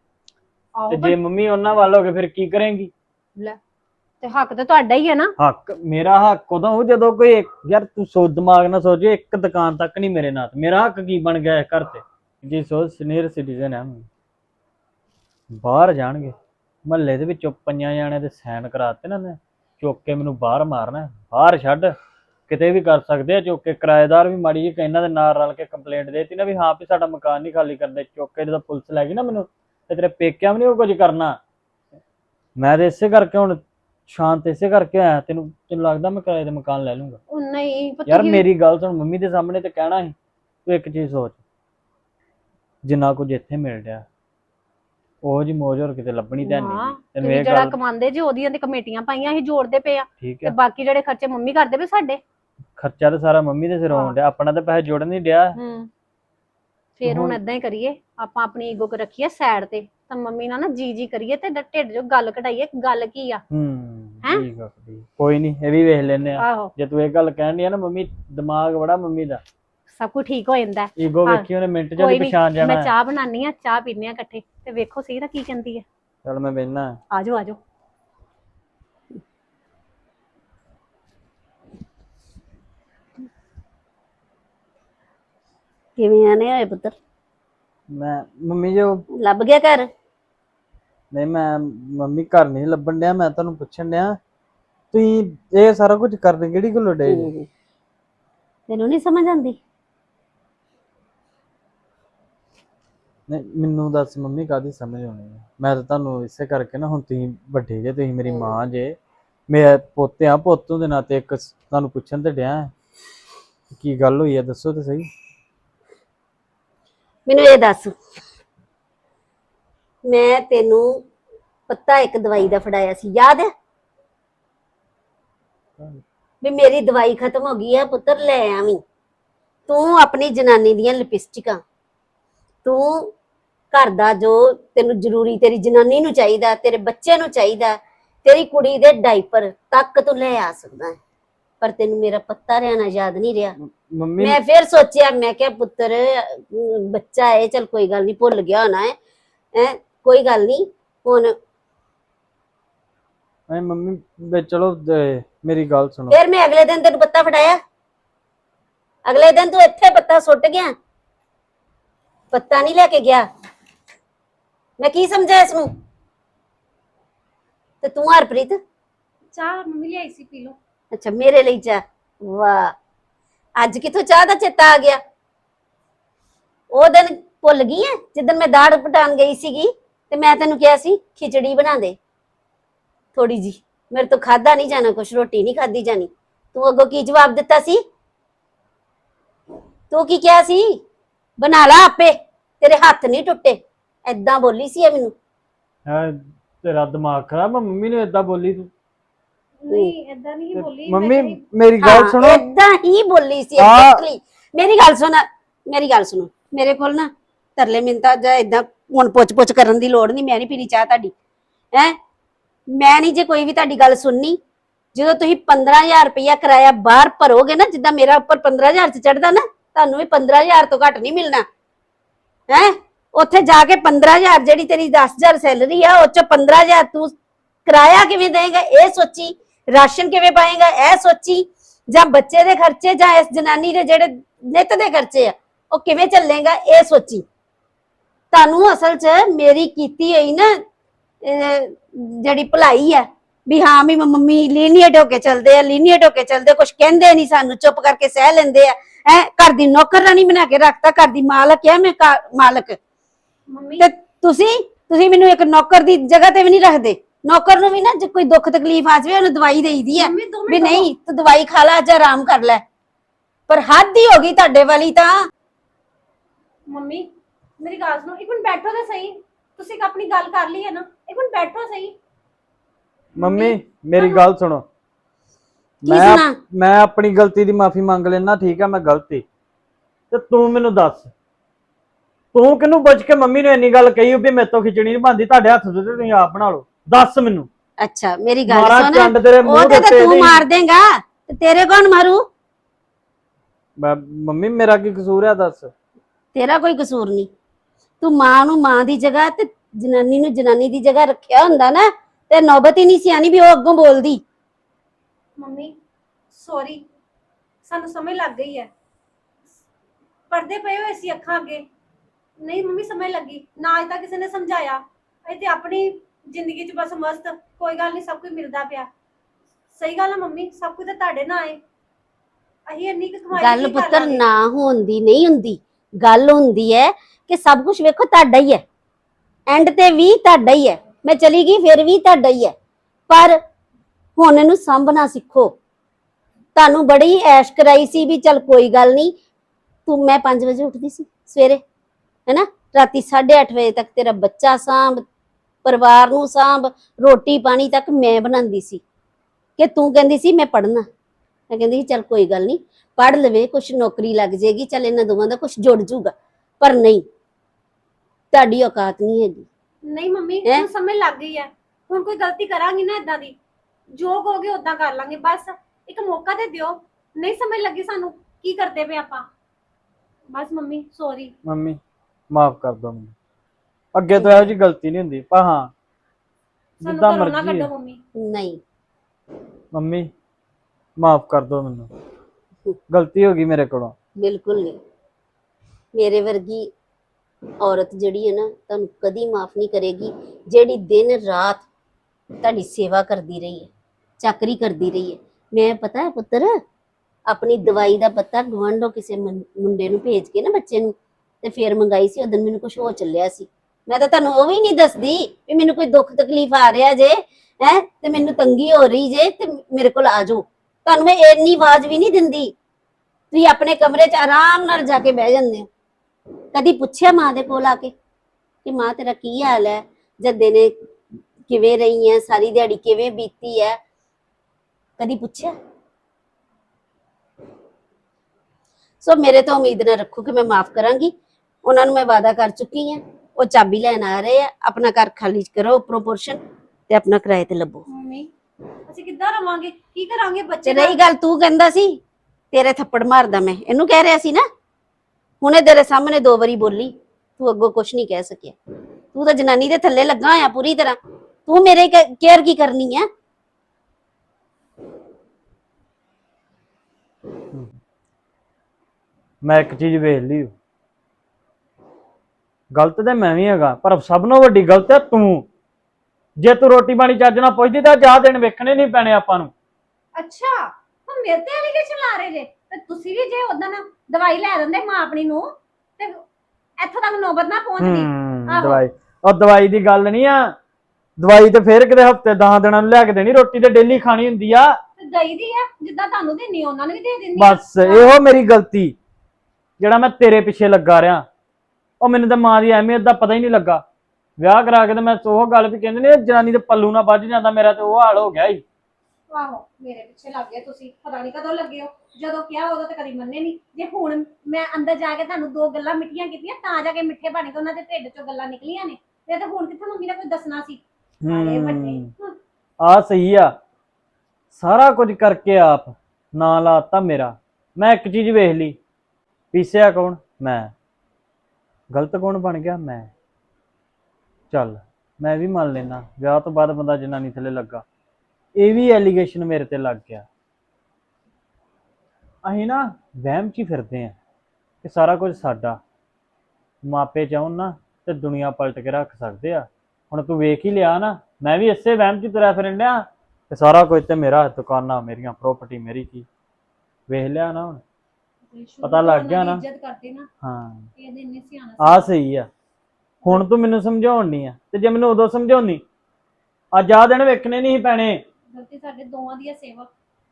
ਆਹੋ ਤੇ ਜੇ ਮੰਮੀ ਉਹਨਾਂ ਵੱਲ ਹੋ ਕੇ ਫਿਰ ਕੀ ਕਰੇਂਗੀ? ਤੇ ਹੱਕ ਤੇ ਤੁਹਾਡਾ ਹੀ ਹੈ ਨਾ। ਹੱਕ, ਮੇਰਾ ਹੱਕ ਉਦੋਂ ਹੋਊ ਜਦੋਂ ਕੋਈ ਇੱਕ- ਯਾਰ ਤੂੰ ਸੋਚ ਦਿਮਾਗ ਨਾਲ ਸੋਚ, ਇੱਕ ਦੁਕਾਨ ਤੱਕ ਨਹੀਂ ਮੇਰੇ ਨਾਲ। ਮੇਰਾ ਹੱਕ ਕੀ ਬਣ ਗਿਆ ਇਸ ਘਰ ਤੇ? ਜੀ ਸੋਚ ਸੀਨੀਅਰ ਸਿਟੀਜ਼ਨ ਹੈ ਮੈਂ ਬਾਹਰ ਜਾਣਗੇ। ਮਹੱਲੇ ਦੇ ਵਿੱਚੋਂ ਪੰਜਾਂ ਜਾਣਿਆਂ ਦੇ ਸਾਈਨ ਕਰਾਤੇ ਨਾ ਨੇ ਚੁੱਕ ਕੇ ਮੈਨੂੰ ਬਾਹਰ ਮਾਰਨਾ ਹੈ। ਬਾਹਰ ਛੱਡ। ਕਿਤੇ ਵੀ ਕਰ ਸਕਦੇ ਆ, ਚੁੱਕ ਕੇ ਕਿਰਾਏਦਾਰ ਵੀ ਮਾੜੀ ਜਿਹੀ ਇਹਨਾਂ ਦੇ ਨਾਲ ਰਲ ਕੇ ਕੰਪਲੇਂਟ ਦੇਤੀ ਨਾ ਵੀ ਹਾਂ ਵੀ ਸਾਡਾ ਮਕਾਨ ਨਹੀਂ ਖਾਲੀ ਕਰਦੇ। ਚੁੱਕ ਕੇ ਜਦੋਂ ਪੁਲਿਸ ਲੈ ਗਈ ਨਾ ਮੈਨੂੰ, ਤੇ ਤੇਰੇ ਪੇਕਿਆਂ ਵੀ ਨਹੀਂ ਉਹ ਕੁਝ ਕਰਨਾ। ਮੈਂ ਤੇ ਇਸੇ ਕਰਕੇ ਹੁਣ ਸ਼ਾਂਤ ਇਸੇ ਕਰਕੇ ਆਇਆ ਤੈਨੂੰ ਤੈਨੂੰ ਲੱਗਦਾ ਮੈਂ ਕਿਰਾਏ ਦੇ ਮਕਾਨ ਲੈ ਲੂੰਗਾ? ਉਹ ਨਹੀਂ ਪਤਾ ਯਾਰ ਕੀ- ਮੇਰੀ ਗੱਲ ਸੁਣ ਮੰਮੀ ਦੇ ਸਾਹਮਣੇ ਤੇ ਕਹਿਣਾ ਸੀ ਤੂੰ ਇੱਕ ਚੀਜ਼ ਸੋਚ ਜਿੰਨਾ ਕੁਝ ਇੱਥੇ ਮਿਲ ਰਿਹਾ ਉਹ ਜੀ ਮੌਜ ਹੋਰ ਕਿਤੇ ਲੱਭਣੀ ਤਾਂ ਨਹੀਂ ਤੈਨੂੰ ਤੁਸੀਂ ਇਹ ਜਿਹੜਾ ਗੱਲ ਕਮਾਉਂਦੇ ਜੇ ਉਹਦੀਆਂ ਤੇ ਕਮੇਟੀਆਂ ਪਾਈਆਂ ਅਸੀਂ ਜੋੜਦੇ ਪਏ ਆ। ਠੀਕ ਤੇ ਹੈ ਬਾਕੀ ਜਿਹੜੇ ਖਰਚੇ ਮੰਮੀ ਕਰਦੇ ਪਏ ਸਾਡੇ? ਖਰਚਾ ਤਾਂ ਸਾਰਾ ਮੰਮੀ ਦੇ ਸਿਰ ਹਾਂ। ਡਿਆ ਆਪਣਾ ਤਾਂ ਪੈਸੇ ਜੋੜਨ ਨਹੀਂ ਡਿਆ। ਹੂੰ। ਫੇਰ ਹੁਣ ਹੁਣ- ਏਦਾਂ ਹੀ ਕਰੀਏ ਆਪਾਂ ਆਪਣੀ ਈਗੋ ਕੋ ਰੱਖੀਏ ਸਾਈਡ ਤੇ। ਤਾਂ ਮੰਮੀ ਨਾਲ ਨਾ ਜੀ ਜੀ ਕਰੀਏ ਤੇ ਢਿੱਡ ਜੋ ਗੱਲ ਕਢਾਈਏ ਗੱਲ ਕੀ ਆ? ਹੂੰ ਹੈਂ? ਠੀਕ ਆ ਠੀਕ। ਕੋਈ ਨਹੀਂ ਇਹ ਵੀ ਵੇਖ ਲੈਨੇ ਆ। ਆਹੋ। ਜੇ ਤੂੰ ਇਹ ਗੱਲ ਕਹਿਣ ਡਈ ਆ ਨਾ ਮੰਮੀ ਦਿਮਾਗ ਬੜਾ ਮੰਮੀ ਦਾ। ਸਭ ਕੁਝ ਠੀਕ ਹੋ ਜਾਂਦਾ ਹੈ। ਈਗੋ ਹਾਂ, ਵੇਖੀ ਉਹਨੇ ਮਿੰਟ ਚ ਕੋਈ ਉਹਦੀ ਨਹੀਂ ਪਛਾਣ ਜਾਣਾ ਮੈਂ ਹੈ। ਚਾਹ ਬਣਾਨੀ ਆ ਚਾਹ ਪੀਨੇ ਆ ਇਕੱਠੇ। ਤੇ ਵੇਖੋ ਸਹੀ ਨਾ ਕੀ ਕਹਿੰਦੀ ਹੈ। ਚੱਲ ਮੈਂ ਬਹਿਨਾ ਆਜੋ ਆਜੋ। ਕਿਵੇਂ ਆਨੇ ਹੋਏ ਪੁੱਤਰ? ਮੈਂ ਮੰਮੀ ਜੋ ਲੱਭ ਗਿਆ ਘਰ? ਨਹੀਂ ਮੈਂ ਮੰਮੀ ਘਰ ਨਹੀਂ ਲੱਭਣ ਡਿਆ ਮੈਂ ਤੁਹਾਨੂੰ ਪੁੱਛਣ ਡਿਆ। ਤੁਸੀਂ ਇਹ ਸਾਰਾ ਕੁਝ ਕਰਨ ਕਿਹੜੀ ਗੱਲੋਂ ਡੇ ਤੈਨੂੰ ਨਹੀਂ ਸਮਝ ਨਹੀਂ ਮੈਨੂੰ ਦੱਸ ਮੰਮੀ ਕਾਦੀ ਸਮਝ ਆਉਣੀ ਹੈ ਮੈਂ ਤਾਂ ਤੁਹਾਨੂੰ ਇਸੇ ਕਰਕੇ ਨਾ ਹੁਣ ਤੁਸੀਂ ਵੱਡੇ ਜੇ ਤੁਸੀਂ ਮੇਰੀ ਮਾਂ ਜੇ। ਮੈਂ ਪੋਤੇ ਆ ਪੋਤੋਂ ਦੇ ਨਾਤੇ ਇੱਕ ਤੁਹਾਨੂੰ ਪੁੱਛਣ ਤੇ ਡਿਆ। ਕੀ ਗੱਲ ਹੋਈ ਹੈ ਦੱਸੋ ਤੇ ਸਹੀ। ਮੈਨੂੰ ਇਹ ਦੱਸ। ਮੈਂ ਤੈਨੂੰ ਪੱਤਾ ਇੱਕ ਦਵਾਈ ਦਾ ਫੜਾਇਆ ਸੀ, ਯਾਦ ਹੈ? ਵੀ ਮੇਰੀ ਦਵਾਈ ਖਤਮ ਹੋ ਗਈ ਹੈ, ਪੁੱਤਰ, ਲੈ ਆਵੀਂ। ਤੂੰ ਆਪਣੀ ਜਨਾਨੀ ਦੀਆਂ ਲਿਪਸਟਿਕਾਂ, ਤੂੰ ਘਰ ਦਾ ਜੋ ਤੈਨੂੰ ਜ਼ਰੂਰੀ, ਤੇਰੀ ਜਨਾਨੀ ਨੂੰ ਚਾਹੀਦਾ, ਤੇਰੇ ਬੱਚੇ ਨੂੰ ਚਾਹੀਦਾ, ਤੇਰੀ ਕੁੜੀ ਦੇ ਡਾਈਪਰ ਤੱਕ ਤੂੰ ਲੈ ਆ ਸਕਦਾ ਹੈ। ਪਰ ਤੈਨੂੰ ਮੇਰਾ ਪੱਤਾ ਰਹਿਣਾ ਯਾਦ ਨਹੀਂ ਰਿਹਾ। ਮੰਮੀ ਮੈਂ ਫਿਰ ਸੋਚਿਆ ਮੈਂ ਕਿਹਾ ਪੁੱਤਰ ਅਮ, ਬੱਚਾ ਹੈ ਚਲ ਕੋਈ ਗੱਲ ਨਹੀਂ ਭੁੱਲ ਗਿਆ ਹੋਣਾ ਹੈ ਹੈ ਕੋਈ ਗੱਲ ਨਹੀਂ ਹੁਣ ਨਹੀਂ ਮੰਮੀ ਵੇ ਚਲੋ ਦੇ- ਮੇਰੀ ਗੱਲ ਸੁਣੋ। ਫਿਰ ਮੈਂ ਅਗਲੇ ਦਿਨ ਤੈਨੂੰ ਪੱਤਾ ਫੜਾਇਆ। ਅਗਲੇ ਦਿਨ ਤੂੰ ਇੱਥੇ ਪੱਤਾ ਸੁੱਟ ਗਿਆ। ਪੱਤਾ ਨਹੀਂ ਲੈ ਕੇ ਗਿਆ। ਮੈਂ ਕੀ ਸਮਝਿਆ ਇਸ ਨੂੰ? ਤੇ ਤੂੰ ਹਰਪ੍ਰੀਤ? ਚਾਹ ਮੰਮੀ ਲਿਆਈ ਸੀ ਪੀ ਲਓ। ਅੱਛਾ ਮੇਰੇ ਲਈ ਚਾਹ। ਵਾਹ। ਅੱਜ ਕਿਥੋਂ ਚਾਹ ਦਾ ਚੇਤਾ ਆ ਗਿਆ? ਉਹ ਦਿਨ ਭੁੱਲ ਗਈ ਹੈ ਜਿੱਦਣ ਮੈਂ ਦਾੜ ਪਟਾਣ ਗਈ ਸੀਗੀ ਤੇ ਮੈਂ ਤੈਨੂੰ ਕਿਹਾ ਸੀ ਖਿਚੜੀ ਬਣਾ ਦੇ। ਥੋੜੀ ਜੀ ਮੇਰੇ ਤੋਂ ਖਾਦਾ ਨਹੀਂ ਜਾਣਾ ਕੁਛ ਰੋਟੀ ਨਹੀਂ ਖਾਦੀ ਜਾਣੀ। ਤੂੰ ਅੱਗੋਂ ਕੀ ਜਵਾਬ ਦਿੱਤਾ ਸੀ? ਤੂੰ ਕੀ ਕਿਹਾ ਸੀ? ਬਣਾ ਲਾ ਆਪੇ ਤੇਰੇ ਹੱਥ ਨਹੀਂ ਟੁੱਟੇ। ਐਦਾਂ ਬੋਲੀ ਸੀ ਇਹ ਮੈਨੂੰ। ਹੈਂ, ਤੇਰਾ ਦਿਮਾਗ ਖਰਾਬ ਆ ਮੰਮੀ ਨੇ ਏਦਾਂ ਬੋਲੀ ਤੂੰ। ਨਹੀਂ ਏਦਾਂ ਨਹੀਂ ਤੇ ਬੋਲੀ ਮੰਮੀ ਮੇਰੀ ਗੱਲ ਸੁਣੋ। ਏਦਾਂ ਹੀ ਬੋਲੀ ਸੀ exactly। ਮੇਰੀ ਗੱਲ ਸੁਣ ਮੇਰੀ ਗੱਲ ਸੁਣੋ। ਮੇਰੇ ਕੋਲ ਨਾ ਤਰਲੇ ਮਿੰਤਾ ਜਾਂ ਇਦਾਂ ਹੁਣ ਪੁੱਛ ਪੁੱਛ ਕਰਨ ਦੀ ਲੋੜ ਨਹੀਂ ਮੈਂ ਨਹੀਂ ਪੀਣੀ ਚਾਹ ਤੁਹਾਡੀ। ਹੈ? ਮੈਂ ਨਹੀਂ ਜੇ ਕੋਈ ਵੀ ਤੁਹਾਡੀ ਗੱਲ ਸੁਣਨੀ ਜਦੋਂ ਤੁਸੀਂ 15000 ਰੁਪਇਆ ਕਿਰਾਇਆ ਬਾਹਰ ਭਰੋਗੇ ਨਾ ਜਿੱਦਾਂ ਮੇਰਾ ਉੱਪਰ 15000 ਚ ਚੜਦਾ ਨਾ ਤੁਹਾਨੂੰ ਵੀ 15000 ਤੋਂ ਘੱਟ ਨਹੀਂ ਮਿਲਣਾ। ਹੈ? ਉੱਥੇ ਜਾ ਕੇ 15000 ਜਿਹੜੀ ਤੇਰੀ 10000 ਸੈਲਰੀ ਆ ਉਹ ਚ 15000 ਤੂੰ ਕਿਰਾਇਆ ਕਿਵੇਂ ਦੇਏਗਾ ਇਹ ਸੋਚੀ। ਰਾਸ਼ਨ ਕਿਵੇਂ ਪਾਏਗਾ? ਇਹ ਸੋਚੀ। ਜਾਂ ਬੱਚੇ ਦੇ ਖਰਚੇ ਜਾਂ ਇਸ ਜਨਾਨੀ ਦੇ ਜਿਹੜੇ ਨਿੱਤ ਦੇ ਖਰਚੇ ਆ ਉਹ ਕਿਵੇਂ ਚੱਲੇਗਾ? ਇਹ ਸੋਚੀ। ਤੁਹਾਨੂੰ ਅਸਲ 'ਚ ਮੇਰੀ ਕੀਤੀ ਹੋਈ ਨਾ ਜਿਹੜੀ ਭਲਾਈ ਹੈ ਵੀ ਹਾਂ ਵੀ ਮ- ਮੰਮੀ ਲੀਨੀਅਟ ਹੋ ਕੇ ਚੱਲਦੇ ਆ ਲੀਨੀਅਟ ਹੋ ਕੇ ਚੱਲਦੇ ਕੁਝ ਕਹਿੰਦੇ ਨਹੀਂ ਸਾਨੂੰ ਚੁੱਪ ਕਰਕੇ ਸਹਿ ਲੈਂਦੇ ਆ। ਹੈ ਘਰ ਦੀ ਨੌਕਰਾਨੀ ਬਣਾ ਕੇ ਰੱਖਤਾ ਘਰ ਦੀ ਮਾਲਕ ਹੈ ਮੈਂ ਮਾਲਕ। ਮੰਮੀ। ਤੇ ਤੁਸੀਂ ਤੁਸੀਂ ਮੈਨੂੰ ਇੱਕ ਨੌਕਰ ਦੀ ਜਗ੍ਹਾ ਤੇ ਵੀ ਨਹੀਂ ਰੱਖਦੇ। ਨੌਕਰ ਨੂੰ ਵੀ ਨਾ ਜੇ ਕੋਈ ਦੁੱਖ ਤਕਲੀਫ ਆ ਜਾਵੇ ਉਹਨੂੰ ਦਵਾਈ ਦੇਈਦੀ ਹੈ ਮੰਮੀ ਦੋ ਵੀ ਮਿੰਟ ਨਹੀਂ ਤੂੰ ਦਵਾਈ ਖਾ ਲੈ ਅੱਜ ਆਰਾਮ ਕਰ ਲੈ। ਪਰ ਹੱਦ ਹੀ ਹੋ ਗਈ ਤੁਹਾਡੇ ਵਾਲੀ ਤਾਂ। ਮੰਮੀ ਮੇਰੀ ਗੱਲ ਸੁਣੋ ਇੱਕ ਮਿੰਟ ਬੈਠੋ ਤੇ ਸਹੀ। ਤੁਸੀਂ ਆਪਣੀ ਗੱਲ ਕਰ ਲਈ ਹੈ ਨਾ ਇੱਕ ਮਿੰਟ ਬੈਠੋ ਸਹੀ। ਮੰਮੀ ਮੇਰੀ ਗੱਲ ਸੁਣੋ। ਮੈਂ ਸੁਣਾ? ਮੈਂ ਆਪਣੀ ਗਲਤੀ ਦੀ ਮਾਫੀ ਮੰਗ ਲੈਣਾ ਠੀਕ ਹੈ ਮੈਂ ਗਲਤੀ। ਤੇ ਤੂੰ ਮੈਨੂੰ ਦੱਸ। ਤੂੰ ਕਿਹਨੂੰ ਪੁੱਛ ਕੇ ਮੰਮੀ ਨੂੰ ਇੰਨੀ ਗੱਲ ਕਹੀ ਵੀ ਮੇਰੇ ਤੋਂ ਖਿਚੜੀ ਨਹੀਂ ਬਣਦੀ ਤੁਹਾਡੇ ਹੱਥ ਤੋਂ ਤੇ ਤੁਸੀਂ ਆਪ ਬਣਾ ਲਓ। ਦੱਸ ਮੈਨੂੰ। ਅੱਛਾ ਮੇਰੀ ਗੱਲ ਮਾਰਾ ਸੁਣ। ਚੰਡ ਤੇਰੇ ਮੂੰਹ ਤੇ ਉੱਤੇ ਤੂੰ। ਮਾਰ ਦੇਗਾ ਤੇ ਤੇਰੇ ਕੌਣ ਮਾਰੂ? ਮੈਂ- ਮੰਮੀ ਮੇਰਾ ਕੀ ਕਸੂਰ ਹੈ ਦੱਸ? ਤੇਰਾ ਕੋਈ ਕਸੂਰ ਨਹੀਂ। ਤੂੰ ਮਾਂ ਨੂੰ ਮਾਂ ਦੀ ਜਗ੍ਹਾ ਤੇ ਜਨਾਨੀ ਨੂੰ ਜਨਾਨੀ ਦੀ ਜਗ੍ਹਾ ਰੱਖਿਆ ਹੁੰਦਾ ਨਾ ਤੇ ਨੌਬਤ ਹੀ ਨਹੀਂ ਸੀ ਆਣੀ ਵੀ ਉਹ ਅੱਗੋਂ ਬੋਲਦੀ। ਮੰਮੀ ਸੌਰੀ ਸਾਨੂੰ ਸਮਝ ਲੱਗ ਗਈ ਹੈ। ਪਰਦੇ ਪਏ ਹੋਏ ਸੀ ਅੱਖਾਂ ਅੱਗੇ। ਨਹੀਂ ਮੰਮੀ ਸਮਝ ਲੱਗੀ। ਨਾ ਅੱਜ ਤੱਕ ਕਿਸੇ ਨੇ ਸਮਝਾਇਆ। ਅਸੀਂ ਤੇ ਆਪਣੀ ਜ਼ਿੰਦਗੀ 'ਚ ਬਸ ਮਸਤ ਕੋਈ ਗੱਲ ਨਹੀਂ ਸਭ ਕੁਝ ਮਿਲਦਾ ਪਿਆ। ਸਹੀ ਗੱਲ ਹੈ ਮੰਮੀ ਸਭ ਕੁਝ ਤਾਂ ਤੁਹਾਡੇ ਨਾਲ ਹੈ ਅਸੀਂ ਇੰਨੀ ਕੁ ਕਮਾਈ ਗੱਲ ਕੀ ਕਰ ਪੁੱਤਰ ਲਾਂਗੇ? ਨਾ ਹੋਣ ਦੀ ਨਹੀਂ ਹੁੰਦੀ। ਗੱਲ ਹੁੰਦੀ ਹੈ ਕਿ ਸਭ ਕੁਝ ਵੇਖੋ ਤੁਹਾਡਾ ਹੀ ਹੈ ਐਂਡ ਤੇ ਵੀ ਤੁਹਾਡਾ ਹੀ ਹੈ ਮੈਂ ਚਲੀ ਗਈ ਫਿਰ ਵੀ ਤੁਹਾਡਾ ਹੀ ਹੈ ਪਰ ਹੁਣ ਇਹਨੂੰ ਸੰਭਣਾ ਸਿੱਖੋ। ਤੁਹਾਨੂੰ ਬੜੀ ਐਸ਼ ਕਰਾਈ ਸੀ ਵੀ ਚਲ ਕੋਈ ਗੱਲ ਨਹੀਂ ਤੂੰ ਮੈਂ 5 ਵਜੇ ਉੱਠਦੀ ਸੀ ਸਵੇਰੇ ਹੈਨਾ? ਰਾਤੀ 8:30 ਵਜੇ ਤੱਕ ਤੇਰਾ ਬੱਚਾ ਸਾਂਭ ਪਰਿਵਾਰ ਨੂੰ ਸਾਂਭ ਰੋਟੀ ਪਾਣੀ ਤੱਕ ਮੈਂ ਬਣਾਉਂਦੀ ਸੀ। ਕਿ ਤੂੰ ਕਹਿੰਦੀ ਸੀ ਮੈਂ ਪੜ੍ਹਨਾ। ਮੈਂ ਕਹਿੰਦੀ ਸੀ ਚਲ ਕੋਈ ਗੱਲ ਨਹੀਂ ਪੜ੍ਹ ਲਵੇ ਕੁਛ ਨੌਕਰੀ ਲੱਗ ਜਾਏਗੀ ਚਲ ਇਹਨਾਂ ਦੋਵਾਂ ਦਾ ਕੁਛ ਜੁੜ ਜੂਗਾ। ਪਰ ਨਹੀਂ ਤੁਹਾਡੀ ਔਕਾਤ ਨਹੀਂ ਹੈਗੀ। ਨਹੀਂ ਮੰਮੀ ਹੈਂ? ਹੁਣ ਸਮਝ ਲੱਗ ਗਈ ਹੈ ਹੁਣ ਕੋਈ ਗਲਤੀ ਕਰਾਂਗੀ ਨਾ ਇਦਾਂ ਦੀ। ਜੋ ਕਹੋਗੇ ਉਦਾਂ ਕਰ ਲਾਂਗੇ। ਬਸ ਇੱਕ ਮੌਕਾ ਤੇ ਦਿਓ। ਨਹੀਂ ਸਮਝ ਲੱਗੀ ਸਾਨੂੰ ਕੀ ਕਰਦੇ ਪਏ ਆਪਾਂ? ਬਸ ਮੰਮੀ ਸੌਰੀ ਮੰਮੀ ਮਾਫ ਕਰ ਦੋ ਮੈਨੂੰ। ਅੱਗੇ ਤੋਂ ਇਹੋ ਜੀ ਗਲਤੀ ਨਹੀਂ ਹੁੰਦੀ ਪਰ ਹਾਂ ਸਾਨੂੰ ਜਿੱਦਾਂ ਘਰੋਂ ਨਾ ਮਰਜ਼ੀ ਕੱਢੋ ਹੈ। ਮੰਮੀ। ਨਹੀਂ। ਮੰਮੀ ਮਾਫ ਕਰ ਦੋ ਮੈਨੂੰ। ਗਲਤੀ ਹੋ ਗਈ ਮੇਰੇ ਕੋਲੋਂ। ਬਿਲਕੁਲ ਨਹੀਂ। ਮੇਰੇ ਵਰਗੀ ਔਰਤ ਜਿਹੜੀ ਹੈ ਨਾ ਤੁਹਾਨੂੰ ਕਦੀ ਮਾਫ ਨਹੀਂ ਕਰੇਗੀ। ਜਿਹੜੀ ਦਿਨ ਰਾਤ ਤੁਹਾਡੀ ਸੇਵਾ ਕਰਦੀ ਰਹੀ ਹੈ ਚਾਕਰੀ ਕਰਦੀ ਰਹੀ ਹੈ। ਮੈਂ ਪਤਾ ਹੈ ਪੁੱਤਰ ਆਪਣੀ ਦਵਾਈ ਦਾ ਪੱਤਾ ਗਵਾਂਢੋਂ ਕਿਸੇ ਮੁੰ- ਮੁੰਡੇ ਨੂੰ ਭੇਜ ਕੇ ਨਾ ਬੱਚੇ ਨੂੰ ਤੇ ਫੇਰ ਮੰਗਾਈ ਸੀ ਉਦੋਂ ਮੈਨੂੰ ਕੁਝ ਹੋ ਚੱਲਿਆ ਸੀ। ਮੈਂ ਤਾਂ ਤੁਹਾਨੂੰ ਉਹ ਵੀ ਨਹੀਂ ਦੱਸਦੀ ਵੀ ਮੈਨੂੰ ਕੋਈ ਦੁੱਖ ਤਕਲੀਫ ਆ ਰਿਹਾ ਜੇ, ਹੈ, ਤੇ ਮੈਨੂੰ ਤੰਗੀ ਹੋ ਰਹੀ ਜੇ, ਤੇ ਮੇਰੇ ਕੋਲ ਆ ਜਾਓ। ਤੁਹਾਨੂੰ ਮੈਂ ਇੰਨੀ ਆਵਾਜ਼ ਵੀ ਨਹੀਂ ਦਿੰਦੀ। ਤੁਸੀਂ ਆਪਣੇ ਕਮਰੇ 'ਚ ਆਰਾਮ ਨਾਲ ਜਾ ਕੇ ਬਹਿ ਜਾਂਦੇ ਹੋ। ਕਦੀ ਪੁੱਛਿਆ ਮਾਂ ਦੇ ਕੋਲ ਆ ਕੇ ਕਿ ਮਾਂ, ਤੇਰਾ ਕੀ ਹਾਲ ਹੈ? ਜਦ ਨੇ ਕਿਵੇਂ ਰਹੀ ਹੈ? ਸਾਰੀ ਦਿਹਾੜੀ ਕਿਵੇਂ ਬੀਤੀ ਹੈ? ਕਦੀ ਪੁੱਛਿਆ? ਸੋ ਮੇਰੇ ਤੋਂ ਉਮੀਦ ਨਾ ਰੱਖੋ ਕਿ ਮੈਂ ਮਾਫ ਕਰਾਂਗੀ। ਉਹਨਾਂ ਨੂੰ ਮੈਂ ਵਾਅਦਾ ਕਰ ਚੁੱਕੀ ਹਾਂ। ਉਹ ਚਾਬੀ ਲੈਣ ਆ ਰਹੇ ਆ ਆਪਣਾ ਘਰ ਖਾਲੀ ਕਰੋ ਉੱਪਰੋਂ ਪੋਰਸ਼ਨ ਤੇ ਆਪਣਾ ਕਿਰਾਏ ਤੇ ਲੱਭੋ। ਮੰਮੀ ਅਸੀਂ ਕਿੱਦਾਂ ਰਵਾਂਗੇ? ਕੀ ਕਰਾਂਗੇ ਤੇ ਬੱਚੇ ਰਹੀ ਗੱਲ ਤੂੰ ਕਹਿੰਦਾ ਸੀ ਤੇਰੇ ਥੱਪੜ ਮਾਰਦਾ ਮੈਂ। ਇਹਨੂੰ ਕਹਿ ਰਿਹਾ ਸੀ ਨਾ ਹੁਣੇ ਤੇਰੇ ਸਾਹਮਣੇ ਦੋ ਵਾਰੀ ਬੋਲੀ ਤੂੰ ਅੱਗੋਂ ਕੁਝ ਨਹੀਂ ਕਹਿ ਸਕਿਆ। ਤੂੰ ਤਾਂ ਜਨਾਨੀ ਦੇ ਥੱਲੇ ਲੱਗਾ ਹੋਇਆ ਪੂਰੀ ਤਰ੍ਹਾਂ। ਤੂੰ ਮੇਰੇ ਕੇਅਰ ਕੀ ਕਰਨੀ ਹੈ ਮੈਂ ਇੱਕ ਚੀਜ਼ ਵੇਖ ਲਈ। ਗਲਤ ਤੇ ਮੈਂ ਵੀ ਹੈਗਾ ਪਰ ਸਭ ਨਾਲੋਂ ਵੱਡੀ ਗਲਤ ਹੈ ਤੂੰ। ਜੇ ਤੂੰ ਰੋਟੀ ਪਾਣੀ ਚੱਜ ਨਾਲ ਪੁੱਛਦੀ ਤਾਂ ਜਾ ਦਿਨ ਵੇਖਣੇ ਨਹੀਂ ਪੈਣੇ ਆਪਾਂ ਨੂੰ। ਅੱਛਾ ਹੁਣ ਮੇਰੇ ਤੇ ਐਲੀਗੇਸ਼ਨ ਲਾ ਰਹੇ ਜੇ ਤੇ ਤੁਸੀਂ ਵੀ ਜੇ ਉਦਾਂ ਨਾ ਦਵਾਈ ਲੈ ਦਿੰਦੇ ਮਾਂ ਆਪਣੀ ਨੂੰ ਤੇ ਇੱਥੋਂ ਤੱਕ ਨੌਬਤ ਨਾ ਪਹੁੰਚਦੀ। ਹੂੰ ਆਹੋ। ਦਵਾਈ। ਉਹ ਦਵਾਈ ਦੀ ਗੱਲ ਨਹੀਂ ਆ। ਦਵਾਈ ਤੇ ਫੇਰ ਕਿਤੇ ਹਫ਼ਤੇ 10 ਦਿਨਾਂ ਨੂੰ ਲੈ ਕੇ ਦੇਣੀ ਰੋਟੀ ਤੇ ਡੇਲੀ ਖਾਣੀ ਹੁੰਦੀ ਆ। ਤੇ ਦਈ ਦੀ ਆ ਜਿੱਦਾਂ ਤੁਹਾਨੂੰ ਦੇਣੀ ਉਹਨਾਂ ਨੂੰ ਵੀ ਦੇ ਦਿੰਦੀ ਆ। ਬਸ ਇਹੋ ਮੇਰੀ ਗਲਤੀ ਜਿਹੜਾ ਮੈਂ ਤੇਰੇ ਪਿੱਛੇ ਲੱਗਾ ਰਿਹਾ। ਉਹ ਮੈਨੂੰ ਤਾਂ ਮਾਂ ਦੀ ਅਹਿਮੀਅਤ ਦਾ ਪਤਾ ਹੀ ਨਹੀਂ ਲੱਗਾ। ਵਿਆਹ ਕਰਾ ਕੇ ਤੇ ਮੈਂ ਉਹ ਗੱਲ ਵੀ ਕਹਿੰਦੇ ਨੇ ਜਨਾਨੀ ਦੇ ਪੱਲੂ ਨਾ ਵੱਜ ਜਾਂਦਾ ਮੇਰਾ ਤੇ ਉਹ ਹਾਲ ਹੋ ਗਿਆ ਹੀ ਆਹੋ ਮੇਰੇ ਪਿੱਛੇ ਲੱਗ ਗਏ ਤੁਸੀਂ ਪਤਾ ਨਹੀਂ ਕਦੋਂ ਲੱਗੇ ਹੋ। ਜਦੋਂ ਕਿਹਾ ਉਦੋਂ ਤੇ ਕਦੀ ਮੰਨੇ ਨਹੀਂ। ਜੇ ਹੁਣ ਮੈਂ ਅੰਦਰ ਜਾ ਕੇ ਤੁਹਾਨੂੰ ਦੋ ਗੱਲਾਂ ਮਿੱਠੀਆਂ ਕੀਤੀਆਂ ਤਾਂ ਜਾ ਕੇ ਮਿੱਠੇ ਬਣ ਕੇ ਉਹਨਾਂ ਦੇ ਢਿੱਡ ਚੋਂ ਗੱਲਾਂ ਨਿਕਲੀਆਂ ਨੇ। ਤੇ ਤੇ ਹੁਣ ਕਿੱਥੇ ਮੰਮੀ ਨੇ ਕੋਈ ਦੱਸਣਾ ਸੀ? ਆਏ ਵੱਡੇ ਹੂੰ। ਆ ਸਹੀ ਆ। ਸਾਰਾ ਕੁਝ ਕਰਕੇ ਆਪ ਨਾਂ ਲਾਤਾ ਮੇਰਾ। ਮੈਂ ਇੱਕ ਚੀਜ਼ ਵੇਖ ਲਈ। ਪੀਸਿਆ ਕੌਣ? ਮੈਂ। ਗਲਤ ਕੌਣ ਬਣ ਗਿਆ ਮੈਂ। ਚੱਲ, ਮੈਂ ਵੀ ਮੰਨ ਲੈਣਾ ਵਿਆਹ ਤੋਂ ਬਾਅਦ ਬੰਦਾ ਜਨਾਨੀ ਥੱਲੇ ਲੱਗਾ। ਇਹ ਵੀ ਐਲੀਗੇਸ਼ਨ ਮੇਰੇ ਤੇ ਲੱਗ ਗਿਆ। ਅਸੀਂ ਨਾ ਵਹਿਮ 'ਚ ਹੀ ਫਿਰਦੇ ਆ ਕਿ ਸਾਰਾ ਕੁਝ ਸਾਡਾ। ਮਾਪੇ ਚਾਹੁਣ ਨਾ ਤੇ ਦੁਨੀਆ ਪਲਟ ਕੇ ਰੱਖ ਸਕਦੇ ਆ। ਹੁਣ ਤੂੰ ਵੇਖ ਹੀ ਲਿਆ ਨਾ, ਮੈਂ ਵੀ ਇਸੇ ਵਹਿਮ 'ਚ ਹੀ ਤੁਰਿਆ ਫਿਰਨ ਡਿਆ। ਤੇ ਸਾਰਾ ਕੁਝ ਤੇ ਮੇਰਾ ਦੁਕਾਨਾਂ ਮੇਰੀਆਂ ਪ੍ਰਾਪਰਟੀ ਮੇਰੀ ਕੀ। ਵੇਖ ਲਿਆ ਨਾ ਹੁਣ। ਪਤਾ ਲੱਗ ਗਿਆ ਨਾ। ਇੱਜ਼ਤ ਕਰਦੇ ਨਾ ਹਾਂ। ਇਹਦੇ ਇੰਨੇ ਸਿਆਣਾ ਆ ਸਹੀ ਆ। ਹੁਣ ਤੂੰ ਮੈਨੂੰ ਸਮਝਾਉਣੀ ਆ ਤੇ ਜੇ ਮੈਨੂੰ ਉਦੋਂ ਸਮਝਾਉਣੀ ਅੱਜ ਆ ਦਿਨ ਵੇਖਣੇ ਨਹੀਂ ਪੈਣੇ। ਗਲਤੀ ਸਾਡੇ ਦੋਵਾਂ ਦੀ ਹੈ ਸੇਵਾ।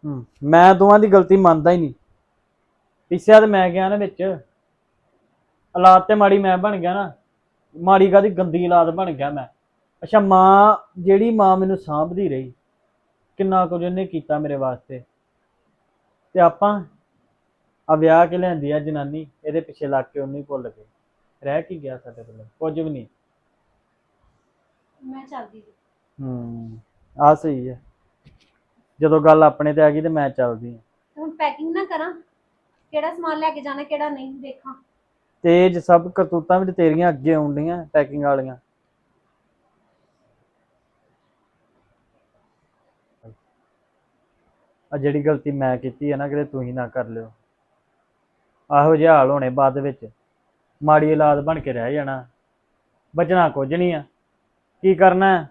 ਹੂੰ, ਮੈਂ ਦੋਵਾਂ ਦੀ ਗਲਤੀ ਮੰਨਦਾ ਹੀ ਨਹੀਂ। ਪਿੱਛੇ ਤੇ ਮੈਂ ਗਿਆ ਨਾ ਵਿੱਚ। ਔਲਾਦ ਤੇ ਮਾੜੀ ਮੈਂ ਬਣ ਗਿਆ ਨਾ ਮਾੜੀ ਕਾਦੀ ਗੰਦੀ ਔਲਾਦ ਬਣ ਗਿਆ ਮੈਂ। ਅੱਛਾ ਮਾਂ ਜਿਹੜੀ ਮਾਂ ਮੈਨੂੰ ਸਾਂਭਦੀ ਰਹੀ ਕਿੰਨਾ ਕੁਝ ਉਹਨੇ ਕੀਤਾ ਮੇਰੇ ਵਾਸਤੇ। ਤੇ ਆਪਾਂ ਆ ਵਿਆਹ ਕੇ ਲੈਂਦੀ ਆ ਜਨਾਨੀ ਇਹਦੇ ਪਿੱਛੇ ਲੱਗ ਕੇ ਉਹਨੂੰ ਹੀ ਭੁੱਲ ਗਏ ਰਹਿ ਕੀ ਗਿਆ ਸਾਡੇ ਕੋਲ ਕੁਝ ਵੀ ਨਹੀਂ। ਮੈਂ ਚੱਲਦੀ ਜੀ ਹੂੰ ਆ ਸਹੀ ਹੈ ਜਦੋਂ ਗੱਲ ਆਪਣੇ ਤੇ ਆ ਗਈ ਤੇ ਮੈਂ ਚੱਲਦੀ ਹਾਂ ਹੁਣ ਪੈਕਿੰਗ ਨਾ ਕਰਾਂ। ਕਿਹੜਾ ਸਮਾਨ ਲੈ ਕੇ ਜਾਣਾ ਕਿਹੜਾ ਨਹੀਂ ਦੇਖਾਂ। ਤੇਜ ਸਭ ਕਰਤੂਤਾਂ ਵੀ ਤੇ ਤੇਰੀਆਂ ਅੱਗੇ ਆਉਂਦੀਆਂ ਪੈਕਿੰਗ ਵਾਲੀਆਂ। ਆ ਜਿਹੜੀ ਗਲਤੀ ਮੈਂ ਕੀਤੀ ਹੈ ਨਾ ਕਿਤੇ ਤੂੰ ਹੀ ਨਾ ਕਰ ਲਿਓ। ਆਹੋ ਜਿਹੇ ਹਾਲ ਹੋਣੇ ਬਾਅਦ ਵਿੱਚ। ਮਾੜੀ ਔਲਾਦ ਬਣ ਕੇ ਰਹਿ ਜਾਣਾ। ਬਚਣਾ ਕੁਝ ਨਹੀਂ ਆ। ਕੀ ਕਰਨਾ? ਹੈ?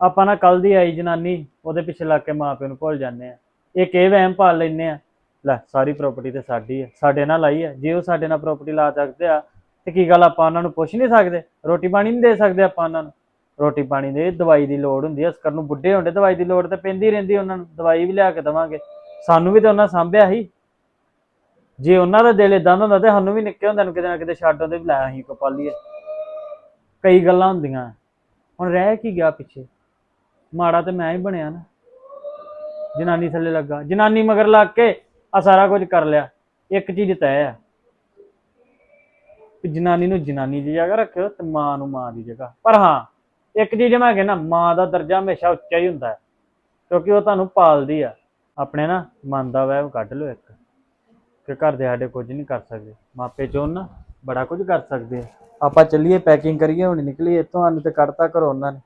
ਆਪਾਂ ਨਾ ਕੱਲ ਦੀ ਆਈ ਜਨਾਨੀ, ਉਹਦੇ ਪਿੱਛੇ ਲੱਗ ਕੇ ਮਾਂ ਪਿਓ ਨੂੰ ਭੁੱਲ ਜਾਂਦੇ ਆ। ਇੱਕ ਇਹ ਵਹਿਮ ਪਾਲ ਲੈਂਦੇ ਆ। ਲੈ, ਸਾਰੀ ਪ੍ਰਾਪਰਟੀ ਤੇ ਸਾਡੀ ਆ। ਸਾਡੇ ਨਾਲ ਲਾਈ ਹੈ ਜੇ ਉਹ ਸਾਡੇ ਨਾਲ ਪ੍ਰਾਪਰਟੀ ਲਾ ਸਕਦੇ ਆ, ਤੇ ਕੀ ਗੱਲ ਆਪਾਂ ਉਹਨਾਂ ਨੂੰ ਪੁੱਛ ਨਹੀਂ ਸਕਦੇ? ਰੋਟੀ ਪਾਣੀ ਨਹੀਂ ਦੇ ਸਕਦੇ ਆਪਾਂ ਉਹਨਾਂ ਨੂੰ। ਰੋਟੀ ਪਾਣੀ ਦੇ ਦਵਾਈ ਦੀ ਲੋੜ ਹੁੰਦੀ ਹੈ ਅਸਕਰ ਨੂੰ ਬੁੱਢੇ ਹੁੰਦੇ, ਦਵਾਈ ਦੀ ਲੋੜ ਤੇ ਪੈਂਦੀ ਰਹਿੰਦੀ ਉਹਨਾਂ ਨੂੰ। ਦਵਾਈ ਵੀ ਲਿਆ ਕੇ ਦਵਾਂਗੇ। ਸਾਨੂੰ ਵੀ ਤਾਂ ਉਹਨਾਂ ਸਾਂਭਿਆ ਸੀ। ਜੇ ਉਹਨਾਂ ਦਾ ਦਿਲ ਇਦਾਂ ਦਾ ਹੁੰਦਾ ਤੇ ਸਾਨੂੰ ਵੀ ਨਿੱਕੇ ਹੁੰਦਿਆਂ ਨੂੰ ਕਿਤੇ ਨਾ ਕਿਤੇ ਛੱਡ ਆਉਂਦੇ ਵੀ ਲੈ ਅਸੀਂ ਕਪਾਲੀਏ ਕਈ ਗੱਲਾਂ ਹੁੰਦੀਆਂ। ਹੁਣ ਰਹਿ ਕੀ ਗਿਆ ਪਿੱਛੇ? ਮਾੜਾ ਤੇ ਮੈਂ ਹੀ ਬਣਿਆ ਨਾ। ਜਨਾਨੀ ਥੱਲੇ ਲੱਗਾ। ਜਨਾਨੀ ਮਗਰ ਲੱਗ ਕੇ ਆ ਸਾਰਾ ਕੁਝ ਕਰ ਲਿਆ। ਇੱਕ ਚੀਜ਼ ਤੈਅ ਆ ਜਨਾਨੀ ਨੂੰ ਜਨਾਨੀ ਦੀ ਜਗ੍ਹਾ ਰੱਖਿਓ ਤੇ ਮਾਂ ਨੂੰ ਮਾਂ ਦੀ ਜਗ੍ਹਾ। ਪਰ ਹਾਂ, ਇੱਕ ਚੀਜ਼ ਮੈਂ ਕਹਿੰਦਾ ਮਾਂ ਦਾ ਦਰਜਾ ਹਮੇਸ਼ਾ ਉੱਚਾ ਹੀ ਹੁੰਦਾ ਹੈ। ਕਿਉਂਕਿ ਉਹ ਤੁਹਾਨੂੰ ਪਾਲਦੀ ਆ। ਆਪਣੇ ਨਾ ਮਨ ਦਾ ਵਹਿਮ ਕੱਢ ਲਓ ਇੱਕ। ਕਿ ਘਰ ਦੇ ਸਾਡੇ ਕੁਝ ਨਹੀਂ ਕਰ ਸਕਦੇ। ਮਾਪੇ ਚੋਂ ਨਾ ਬੜਾ ਕੁਝ ਕਰ ਸਕਦੇ ਆ। ਆਪਾਂ ਚੱਲੀਏ ਪੈਕਿੰਗ ਕਰੀਏ, ਹੁਣ ਨਿਕਲੀਏ। ਇੱਥੋਂ ਸਾਨੂੰ ਤੇ ਕੱਢਤਾ ਘਰੋਂ ਉਹਨਾਂ ਨੇ।